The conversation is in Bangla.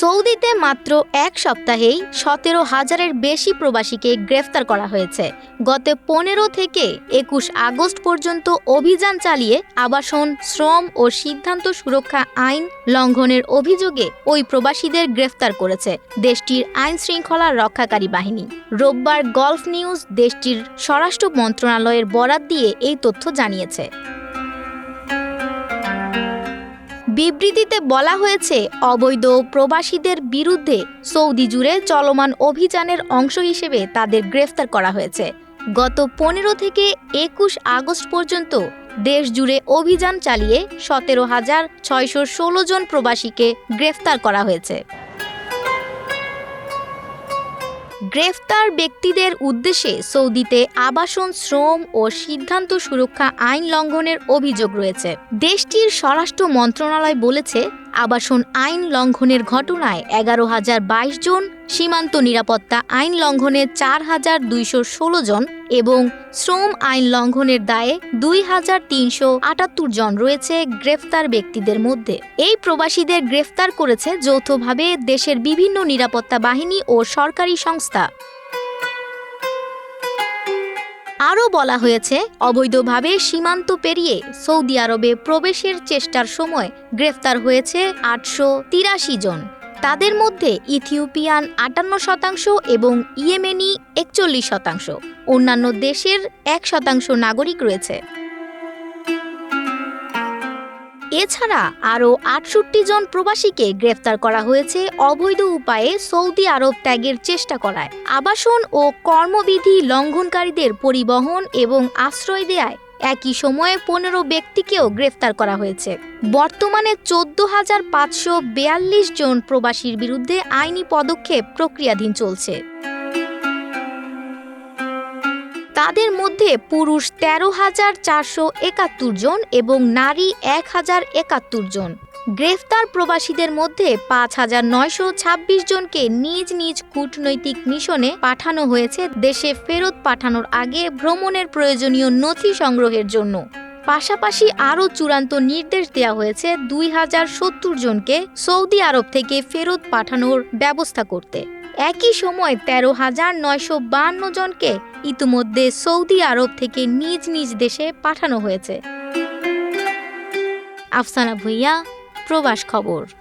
সৌদিতে মাত্র এক সপ্তাহেই সতেরো হাজারের বেশি প্রবাসীকে গ্রেফতার করা হয়েছে। গত পনেরো থেকে একুশ আগস্ট পর্যন্ত অভিযান চালিয়ে আবাসন, শ্রম ও সিদ্ধান্ত সুরক্ষা আইন লঙ্ঘনের অভিযোগে ওই প্রবাসীদের গ্রেফতার করেছে দেশটির আইন শৃঙ্খলা রক্ষাকারী বাহিনী। রোববার গলফ নিউজ দেশটির স্বরাষ্ট্র মন্ত্রণালয়ের বরাত দিয়ে এই তথ্য জানিয়েছে। বিবৃতিতে বলা হয়েছে, অবৈধ প্রবাসীদের বিরুদ্ধে সৌদি জুড়ে চলমান অভিযানের অংশ হিসেবে তাদের গ্রেফতার করা হয়েছে। গত পনেরো থেকে একুশ আগস্ট পর্যন্ত দেশ জুড়ে অভিযান চালিয়ে সতেরো হাজার ছয়শো ষোলো জন প্রবাসীকে গ্রেফতার করা হয়েছে। গ্রেফতার ব্যক্তিদের উদ্দেশ্যে সৌদিতে আবাসন, শ্রম ও সিদ্ধান্ত সুরক্ষা আইন লঙ্ঘনের অভিযোগ রয়েছে। দেশটির স্বরাষ্ট্র মন্ত্রণালয় বলেছে আবাসন আইন লঙ্ঘনের ঘটনায় এগারো হাজার বাইশ জন, সীমান্ত নিরাপত্তা আইন লঙ্ঘনে চার হাজার দুইশো ষোলো জন এবং শ্রম আইন লঙ্ঘনের দায়ে দুই হাজার তিনশো আটাত্তর জন রয়েছে গ্রেফতার ব্যক্তিদের মধ্যে। এই প্রবাসীদের গ্রেফতার করেছে যৌথভাবে দেশের বিভিন্ন নিরাপত্তা বাহিনী ও সরকারি সংস্থা। আরও বলা হয়েছে, অবৈধভাবে সীমান্ত পেরিয়ে সৌদি আরবে প্রবেশের চেষ্টার সময় গ্রেফতার হয়েছে আটশো তিরাশি জন। তাদের মধ্যে ইথিওপিয়ান আটান্ন শতাংশ এবং ইয়েমেনি একচল্লিশ শতাংশ। অন্যান্য দেশের এক শতাংশ নাগরিক রয়েছে। এছাড়া আরও আটষট্টি জন প্রবাসীকে গ্রেফতার করা হয়েছে অবৈধ উপায়ে সৌদি আরব ত্যাগের চেষ্টা করায়। আবাসন ও কর্মবিধি লঙ্ঘনকারীদের পরিবহন এবং আশ্রয় দেয়ায় একই সময়ে পনেরো ব্যক্তিকেও গ্রেফতার করা হয়েছে। বর্তমানে চোদ্দ হাজার পাঁচশো জন প্রবাসীর বিরুদ্ধে আইনি পদক্ষেপ প্রক্রিয়াধীন চলছে। তাদের মধ্যে পুরুষ তেরো হাজার চারশো একাত্তর জন এবং নারী এক হাজার একাত্তর জন। গ্রেফতার প্রবাসীদের মধ্যে পাঁচ হাজার নয়শো ছাব্বিশ জনকে নিজ নিজ কূটনৈতিক মিশনে পাঠানো হয়েছে দেশে ফেরত পাঠানোর আগে ভ্রমণের প্রয়োজনীয় নথি সংগ্রহের জন্য। পাশাপাশি আরও চূড়ান্ত নির্দেশ দেওয়া হয়েছে দুই হাজার সত্তর জনকে সৌদি আরব থেকে ফেরত পাঠানোর ব্যবস্থা করতে। একই সময় তেরো হাজার নয়শো বান্ন জনকে ইতিমধ্যে সৌদি আরব থেকে নিজ নিজ দেশে পাঠানো হয়েছে। আফসানা ভুইয়া, প্রবাস খবর।